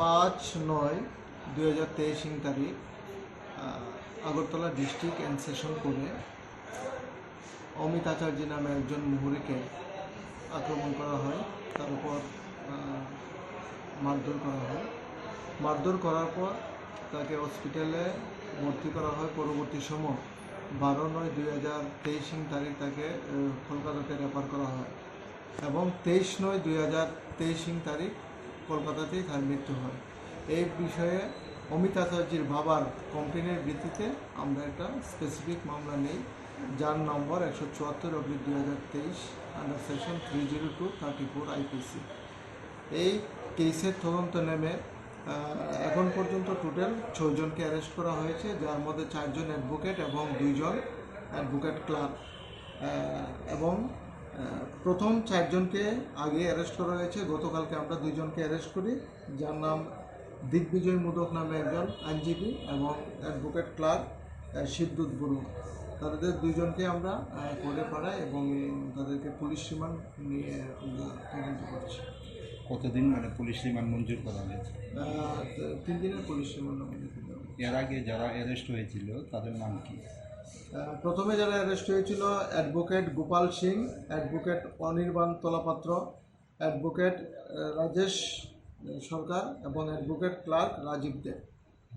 পাঁচ নয়, দুই হাজার তেইশ তারিখ আগরতলা ডিস্ট্রিক্ট অ্যান্ড সেশন করে অমিত আচার্য নামে একজন মুহুরিকে আক্রমণ করা হয়। তার উপর মারধর করা হয়। মারধর করার পর তাকে হসপিটালে ভর্তি করা হয়। পরবর্তী সময় বারো নয়, দুই হাজার তেইশ তারিখ তাকে কলকাতাতে রেফার করা হয়। এবং তেইশ নয়, দুই হাজার তেইশ তারিখ কলকাতাতেই তার মৃত্যু হয়। এই বিষয়ে অমিত আচার্যের বাবার কমপ্লেনের ভিত্তিতে আমরা একটা স্পেসিফিক মামলা নেই। যার নম্বর একশো চুয়াত্তর অব্লিক দুই হাজার তেইশ under section three zero two thirty four IPC এই কেসের তদন্ত নেমে এখন পর্যন্ত টোটাল ছয়জনকে অ্যারেস্ট করা হয়েছে, যার মধ্যে চারজন অ্যাডভোকেট এবং দুইজন অ্যাডভোকেট ক্লার্ক এবং প্রথম চারজনকে আগে অ্যারেস্ট করা হয়েছে। গতকালকে আমরা দুইজনকে অ্যারেস্ট করি। যার নাম দিগ্বিজয় মুদক নামে একজন আইনজীবী এবং অ্যাডভোকেট ক্লার্ক শিবদূত গুরু তাদের দুইজনকে আমরা কোর্টে পাঠাই এবং তাদেরকে পুলিশ রিমান্ড নিয়ে তদন্ত করছি। কতদিন মানে পুলিশ রিমান্ড মঞ্জুর করা হয়েছে? তিন দিনের পুলিশ রিমান্ড আমাদের এর আগে যারা অ্যারেস্ট হয়েছিল তাদের নাম কি? প্রথমে যারা অ্যারেস্ট হয়েছিল advocate Gopal Singh advocate Anirban Talapatra advocate Rajesh Sarkar এবং অ্যাডভোকেট ক্লার্ক রাজীব দেব